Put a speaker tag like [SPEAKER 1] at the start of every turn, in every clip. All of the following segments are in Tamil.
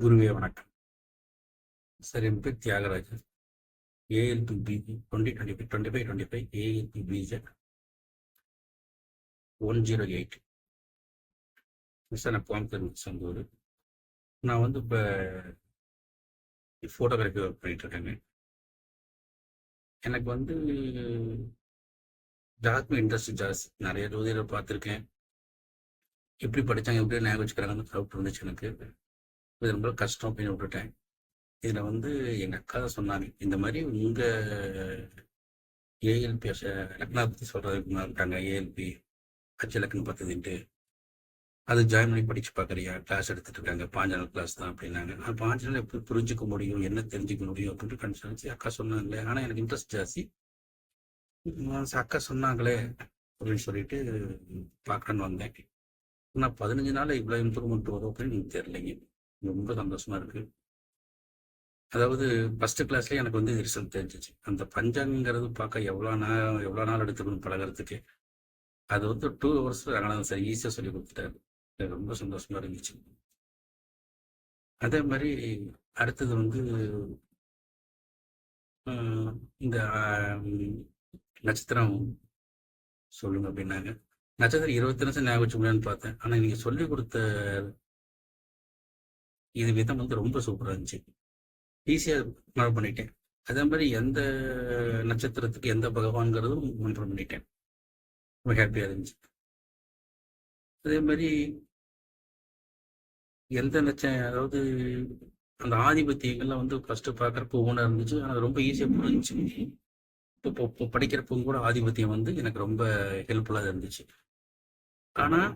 [SPEAKER 1] குருவே வணக்கம். சார் என் பேர் தியாகராஜன் டு B twenty twenty five twenty five twenty five ALP பிஜெட் one zero eight miss நான் கோயம்புத்தூர் சொந்த நான் வந்து இப்போ ஃபோட்டோகிராஃபி ஒர்க் பண்ணிட்டு இருக்கேங்க. எனக்கு வந்து ஜாத்மி இன்ட்ரெஸ்ட் ஜாஸ்தி நிறைய ஜோதிடர் பார்த்துருக்கேன். எப்படி படித்தாங்க எப்படி ஞாபகம் வச்சுக்கிறாங்கன்னு டவுட் இருந்துச்சு எனக்கு. இது ரொம்ப கஷ்டம் அப்படின்னு விட்டுட்டேன். இதில் வந்து எங்கள் அக்கா தான் சொன்னாங்க இந்த மாதிரி உங்கள் ஏஎல்பி லக்னா பற்றி சொல்கிறதுக்கு இருக்காங்க ஏஎல்பி அச்சு லக்னம் பத்ததுன்ட்டு. அது ஜாயின் பண்ணி படித்து பார்க்குறியா கிளாஸ் எடுத்துகிட்டு இருக்காங்க பாஞ்சு நாள் கிளாஸ் தான் அப்படின்னாங்க. நான் பாஞ்சு நாள் எப்படி புரிஞ்சுக்க முடியும் என்ன தெரிஞ்சுக்க முடியும் அப்படின்ட்டு கன்சல்சி அக்கா சொன்னாங்களே. ஆனால் எனக்கு இன்ட்ரெஸ்ட் ஜாஸ்தி. அக்கா சொன்னாங்களே அப்படின்னு சொல்லிட்டு பார்க்கணுன்னு வந்தேன். ஆனால் பதினஞ்சு நாள் இவ்வளோ இம்ப்ரூவ்மெண்ட் வரும் அப்படின்னு எனக்கு தெரியலைங்க. ரொம்ப சந்தோஷமா இருக்கு. அதாவது ஃபர்ஸ்ட் கிளாஸ்லேயே எனக்கு வந்து ரிசல்ட் தெரிஞ்சிச்சு. அந்த பஞ்சாங்கிறது பார்க்க எவ்வளோ நாள் எவ்வளோ நாள் எடுத்துக்கணும் பழகிறதுக்கு. அது வந்து டூ ஹவர்ஸ் ரங்கநாதன் சார் ஈஸியாக சொல்லி கொடுத்துட்டாரு. எனக்கு ரொம்ப சந்தோஷமா இருந்துச்சு. அதே மாதிரி அடுத்தது வந்து இந்த நட்சத்திரம் சொல்லுங்க அப்படின்னாங்க. நட்சத்திரம் இருபத்தி நிமிஷம் ஞாபகம் வச்சு முடியான்னு பார்த்தேன். ஆனால் நீங்கள் சொல்லி கொடுத்த இது விதம் வந்து ரொம்ப சூப்பராக இருந்துச்சு. ஈஸியாக மழை பண்ணிட்டேன். அதே மாதிரி எந்த நட்சத்திரத்துக்கு எந்த பகவான்கிறதும் மன்றம் பண்ணிட்டேன். ரொம்ப ஹாப்பியாக இருந்துச்சு. அதே மாதிரி எந்த நட்ச அதாவது அந்த ஆதிபத்தியங்கள்லாம் வந்து ஃபஸ்ட்டு பார்க்குறப்ப ஒவ்வொன்றா இருந்துச்சு. ஆனால் ரொம்ப ஈஸியாக புரிஞ்சிச்சு. இப்போ இப்போ படிக்கிறப்பவும் கூட ஆதிபத்தியம் வந்து எனக்கு ரொம்ப ஹெல்ப்ஃபுல்லாக இருந்துச்சு. ஆனால்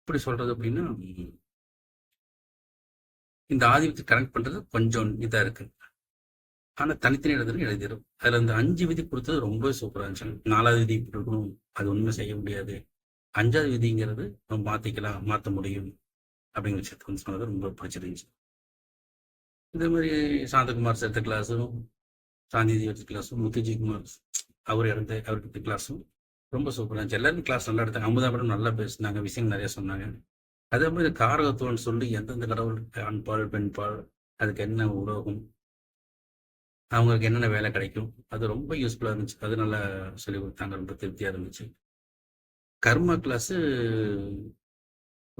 [SPEAKER 1] எப்படி சொல்றது அப்படின்னா இந்த ஆதிபத்தை கனெக்ட் பண்றது கொஞ்சம் இதா இருக்கு. ஆனா தனித்தனி இடத்துல எழுதிடும் அதுல அந்த அஞ்சு விதி கொடுத்தது ரொம்ப சூப்பரா இருந்துச்சு. நாலாவது விதி இப்படி இருக்கணும். அது ஒண்ணுமே செய்ய முடியாது. அஞ்சாவது விதிங்கிறது நம்ம மாத்திக்கலாம் மாத்த முடியும். அப்படிங்கிற விஷயத்த வந்து சொன்னது ரொம்ப பிடிச்சிருந்துச்சு இதே மாதிரி சாந்தகுமார் சேர்த்த கிளாஸும் சாந்திஜி எடுத்த கிளாஸும் முத்துஜி குமார் அவர் எடுத்த அவர் எடுத்த கிளாஸும் ரொம்ப சூப்பராக இருந்துச்சு. எல்லாருமே கிளாஸ் நல்லா எடுத்தாங்க. அமுதா மேடம் நல்லா பேசினாங்க விஷயம் நிறைய சொன்னாங்க. அதே மாதிரி காரகத்துவம்னு சொல்லி எந்தெந்த கடவுளுக்கு ஆண்பால் பெண்பால் அதுக்கு என்ன உலோகம் அவங்களுக்கு என்னென்ன வேலை கிடைக்கும்? அது ரொம்ப யூஸ்ஃபுல்லாக இருந்துச்சு. அது நல்லா சொல்லி கொடுத்தாங்க. ரொம்ப திருப்தியாக இருந்துச்சு. கர்மா கிளாஸு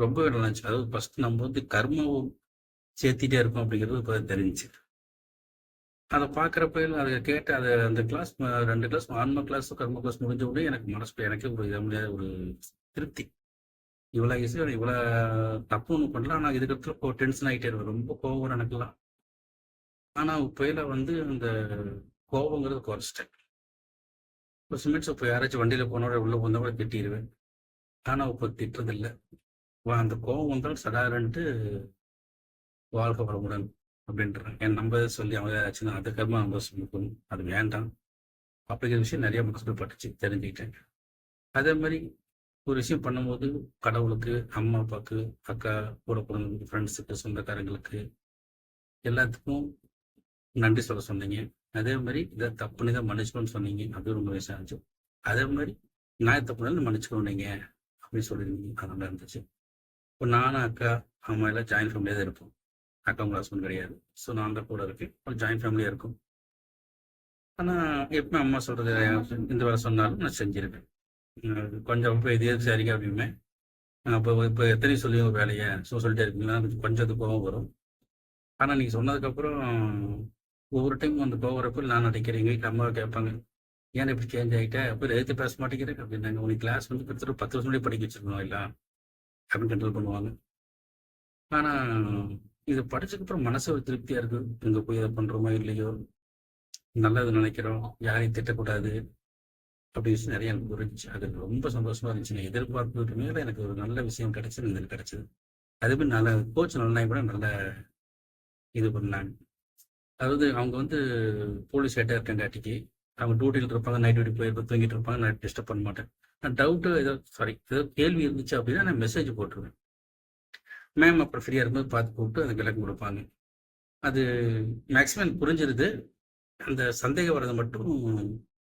[SPEAKER 1] ரொம்ப நல்லா இருந்துச்சு. அதாவது ஃபர்ஸ்ட் நம்ம வந்து கர்மாவும் சேர்த்திட்டே இருக்கோம் அப்படிங்கிறது இப்போ தெரிஞ்சுச்சு. அதை பார்க்குறப்ப அதை கேட்டு அதை அந்த கிளாஸ் ரெண்டு கிளாஸ் ஆன்ம கிளாஸ் கர்ம கிளாஸ் முடிஞ்ச உடனே எனக்கு மனசுல எனக்கே ஒரு இதாக முடியாத ஒரு திருப்தி. இவ்வளோ இசை இவ்வளோ தப்பு ஒன்றும் பண்ணல. ஆனால் இதுக்கடுத்து இப்போ டென்ஷன் ஆகிட்டே இருக்கும் ரொம்ப கோவம் எனக்குலாம் ஆனால் இப்போயில வந்து அந்த கோபங்கிறது குறைச்சிட்டேன். இப்போ சிமெண்ட்ஸ் இப்போ யாராச்சும் வண்டியில் போனோட உள்ளே போனால் கூட திட்டிடுவேன் ஆனால் இப்போ திட்டுறது இல்லை அந்த கோபம் வந்தாலும் சடாரன்ட்டு வாழ்க வரமுடன் அப்படின்றான். என் நம்ம சொல்லி அவங்க ஏதாச்சும் அது நம்ம சொல்லிக்கணும் அது வேண்டாம். அப்படிங்கிற விஷயம் நிறைய மக்கள் பட்டுச்சு. தெரிஞ்சுக்கிட்டேன். அதே மாதிரி ஒரு விஷயம் பண்ணும்போது கடவுளுக்கு அம்மா அப்பாவுக்கு அக்கா கூட பிறந்த ஃப்ரெண்ட்ஸுக்கு சொந்தக்காரங்களுக்கு எல்லாத்துக்கும் நன்றி சொல்ல சொன்னீங்க. அதே மாதிரி இதை தப்புன்னு தான் மன்னிச்சுக்கணும்னு சொன்னீங்க. அது ரொம்ப விஷயம் இருந்துச்சு அதே மாதிரி நான் தப்புனாலும் மன்னிச்சுக்கணும் நீங்க அப்படின்னு சொல்லியிருந்தீங்க. அது நல்லா இருந்துச்சு. இப்போ நானும் அக்கா அம்மா எல்லாம் ஜாயிண்ட் ஃபேமிலியாக தான் இருப்போம். அக்கா உங்க ஹஸ்பண்ட் கிடையாது. ஸோ நான் தான் கூட இருக்கேன். ஒரு ஜாயின்ட் ஃபேமிலியாக இருக்கும். ஆனால் எப்பவுமே அம்மா சொல்றது இந்த வேலை சொன்னாலும் நான் செஞ்சிருக்கேன் கொஞ்சம் இப்போ இதே சரிங்க அப்படிமே. அப்போ இப்போ எத்தனை சொல்லி ஒரு வேலையை ஸோ சொல்லிட்டே இருக்கீங்களா? கொஞ்சம் அது கோவம் வரும். ஆனால் நீங்கள் சொன்னதுக்கப்புறம் ஒவ்வொரு டைம் அந்த கோவம் வரப்போ நான் நினைக்கிறேன் எங்கள் வீட்டில் கேட்பாங்க ஏன் இப்படி சேஞ்ச் ஆகிட்டேன் அப்போ எழுத்து பேச மாட்டேங்கிறேன் அப்படின்னாங்க. உனக்கு கிளாஸ் வந்து கிட்டத்தட்ட பத்து வருஷம் முன்னாடி படிக்க வச்சிருக்கணும் இல்லை அப்படின்னு கண்ட்ரோல் பண்ணுவாங்க. ஆனால் இதை படிச்சதுக்கப்புறம் மனசு ஒரு திருப்தியாக இருக்குது இங்கே போய் இதை பண்ணுறோமோ இல்லையோ? நல்லது நினைக்கிறோம். யாரையும் திட்டக்கூடாது. அப்படின்னு நிறைய எனக்கு புரிஞ்சு அது ரொம்ப சந்தோஷமா இருந்துச்சு. நான் எதிர்பார்ப்பதற்கு மேல எனக்கு ஒரு நல்ல விஷயம் கிடைச்சது எனக்கு கிடைச்சது. அதே நல்ல கோச் நல்லா கூட நல்ல இது பண்ணாங்க. அதாவது அவங்க வந்து போலீஸ் ஹெட்டாக இருக்கங்காட்டிக்கு அவங்க டியூட்டியில் இருப்பாங்க நைட் டியூட்டி போயிருப்ப தூங்கிட்டு இருப்பாங்க நான் டிஸ்டர்ப் பண்ண மாட்டேன். நான் டவுட்டு ஏதோ சாரி ஏதோ கேள்வி இருந்துச்சு அப்படின்னா நான் மெசேஜ் போட்டுருவேன். மேம் அப்புறம் ஃப்ரீயாக இருக்கும்போது பார்த்து கூப்பிட்டு அதுக்கு விளக்கம் கொடுப்பாங்க. அது மேக்ஸிமம் புரிஞ்சிருது. அந்த சந்தேகம் வர்றது மட்டும்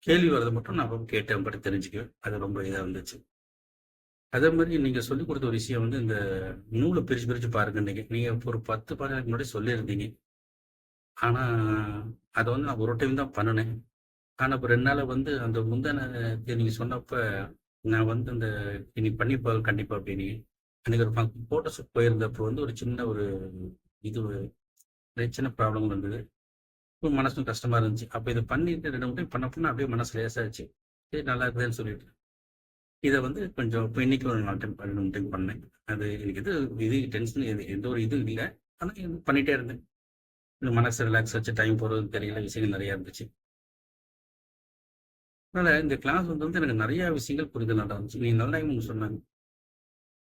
[SPEAKER 1] கேள்வி வர்றது மட்டும் நான் அப்போ கேட்டேன் பற்றி தெரிஞ்சுக்குவேன் அது ரொம்ப இதாக இருந்துச்சு அதே மாதிரி நீங்கள் சொல்லிக் கொடுத்த ஒரு விஷயம் வந்து இந்த நூலை பிரிச்சு பிரித்து பாருங்கன்னீங்க. நீங்கள் ஒரு 10 பதினஞ்சுக்கு முன்னாடி சொல்லியிருந்தீங்க. ஆனால் அதை வந்து நான் ஒரு டைம் தான் பண்ணினேன் ஆனால் இப்போ ரெண்டு நாள் வந்து அந்த முந்தான நீங்கள் சொன்னப்ப, நான் வந்து அந்த இன்னைக்கு பண்ணிப்பாள் கண்டிப்பாக அப்படின்னு அன்றைக்கி ஒரு ஃபோட்டோஷூட் போயிருந்தப்போ வந்து ஒரு சின்ன ஒரு இது ஒரு சின்ன ப்ராப்ளம் வந்தது. இப்ப மனசும் கஷ்டமா இருந்துச்சு. அப்ப இதை பண்ணிட்டு 2, 3 டைம் பண்ணப்போ அப்படியே மனசு லேசாச்சு. சரி நல்லா இருக்குதுன்னு சொல்லிட்டு. இதை வந்து கொஞ்சம் இப்போ இன்னைக்கு ஒரு 4 டைம் 2 டைம் பண்ணேன். அது எனக்கு இது இது டென்ஷன் இது எந்த ஒரு இதுவும் இல்லை ஆனால் இது பண்ணிட்டே இருந்தேன். இந்த மனசு ரிலாக்ஸ் ஆச்சு. டைம் போறதும் தெரியல. விஷயங்கள் நிறையா இருந்துச்சு. அதனால இந்த கிளாஸ் வந்து வந்து எனக்கு நிறைய விஷயங்கள் புரிதல் நடந்துச்சு. இருந்துச்சு நல்ல டைம் சொன்னாங்க.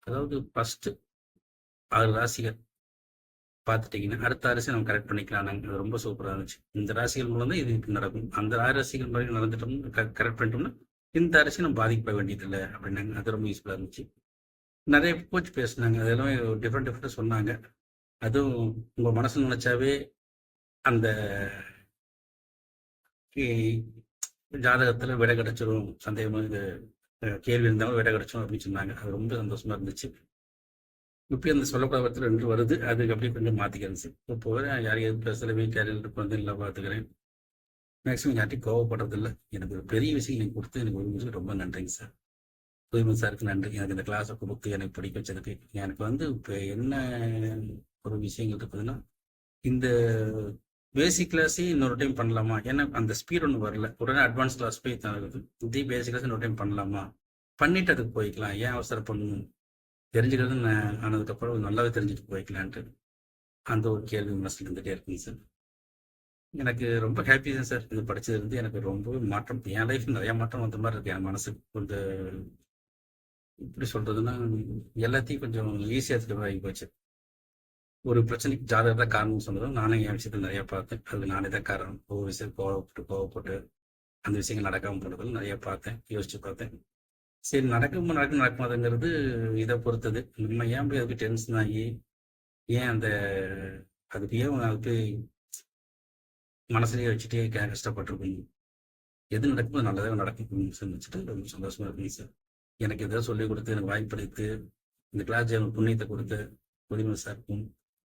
[SPEAKER 1] அதாவது ஃபர்ஸ்ட் ஆறு ராசிகள் பார்த்துட்டீங்கன்னா, அடுத்த ராசி நம்ம கரெக்ட் பண்ணிக்கலாம்னாங்க. ரொம்ப சூப்பராக இருந்துச்சு. இந்த ராசிகள் மூலம் தான் இது நடக்கும். அந்த ஆறு ராசிகள் மாதிரி நடந்துட்டோம்னா க கரெக்ட் பண்ணிட்டோம்னா, இந்த ராசி நம்ம பாதிக்கப்பட வேண்டியதில்லை அப்படின்னாங்க. அது ரொம்ப யூஸ்ஃபுல்லாக இருந்துச்சு. நிறைய கோச் பேசுனாங்க. அதெல்லாம் டிஃப்ரெண்ட் டிஃப்ரெண்ட் சொன்னாங்க. அதுவும் உங்கள் மனசு நினச்சாவே அந்த ஜாதகத்தில் விடை கிடைச்சிரும். சந்தேகமா இது கேள்வி இருந்தாலும் விடை கிடைச்சிரும் அப்படின்னு சொன்னாங்க. அது ரொம்ப சந்தோஷமா இருந்துச்சு. இப்பயும் அந்த சொல்லக்கூடாத வார்த்தை 2 வருது. அது அப்படியே கொஞ்சம் மாற்றிக்கிறேன் சார். இப்போ வர யாரையும் எதுவும் பேசல. வீட்ல யாரையும் வந்து நல்லா பார்த்துக்கிறேன். மேக்ஸிமம் யார்ட்டயும் கோவப்படுறதில்ல. எனக்கு ஒரு பெரிய விஷயம் நீங்கள் கொடுத்து எனக்கு ஒரு விஷயம் ரொம்ப நன்றிங்க சார். தூய்மை சாருக்கு நன்றி. எனக்கு இந்த கிளாஸை கொடுத்து எனக்கு படிக்க வச்சதுக்கு. எனக்கு வந்து இப்போ என்ன ஒரு விஷயங்கள் இருக்குதுன்னா, இந்த பேசிக் கிளாஸே இன்னொரு டைம் பண்ணலாமா? ஏன்னா அந்த ஸ்பீட் ஒன்று வரல. உடனே அட்வான்ஸ் கிளாஸ் போய் தான் இருக்குது இதே பேசிக் கிளாஸ் இன்னொரு டைம் பண்ணலாமா? பண்ணிட்டு அதுக்கு போய்க்கலாம். ஏன் அவசரம் பண்ணணும் தெரிஞ்சுக்கிறது ஆனதுக்கப்புறம் நல்லாவே தெரிஞ்சுட்டு போய்க்கலான்ட்டு. அந்த ஒரு கேள்வி மனசில் இருந்துகிட்டே இருக்குங்க சார். எனக்கு ரொம்ப ஹாப்பி தான் சார். இது படித்தது வந்து எனக்கு ரொம்பவே மாற்றம் என் லைஃப் நிறையா மாற்றம் வந்த மாதிரி இருக்கு. என் மனசுக்கு கொஞ்சம் எப்படி சொல்கிறதுன்னா எல்லாத்தையும் கொஞ்சம் ஈஸியாக எடுத்துகிட்டு மாரி ஒரு பிரச்சனைக்கு ஜாதகம் தான் காரணம்னு சொன்னதும், நானும் என் விஷயத்தை நிறையா பார்த்தேன். அதுக்கு நானே தான் காரணம். ஒவ்வொரு விஷயம் கோவப்பட்டு, கோவப்பட்டு அந்த விஷயங்கள் நடக்காமல் போனதில நிறையா பார்த்தேன். யோசிச்சு பார்த்தேன். சரி நடக்குமா நடக்கும் நடக்காதுங்கிறது இதை பொறுத்தது. நம்ம ஏன் போய் அதுக்கு டென்ஷன் ஆகி, ஏன் அந்த அதுக்கு ஏன் அதுக்கு மனசுலயே வச்சுட்டே கே கஷ்டப்பட்டுருக்கணும். எது நடக்குமோ நல்லதாக நடக்கும் வச்சுட்டு ரொம்ப சந்தோஷமா இருக்குங்க சார். எனக்கு எதாவது சொல்லிக் கொடுத்து எனக்கு வாய்ப்பளித்து, இந்த கிளாஸ் புண்ணியத்தை புண்ணியத்த குடுத்த உரிமை சாருக்கும்,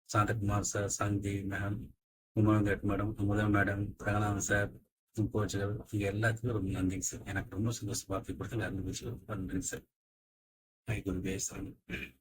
[SPEAKER 1] Santhakumar sir, Shanthi ma'am, உமாங்கட் madam, Amudha madam, Ranganathan sir, கோச்சுகள் இங்க எல்லாத்துக்கும் ரொம்ப நன்றிங்க சார். எனக்கு ரொம்ப சந்தோஷம் பார்த்து கொடுத்து நன்றி விஷயம் நன்றிங்க சார். ஐ குருவே சரணம்.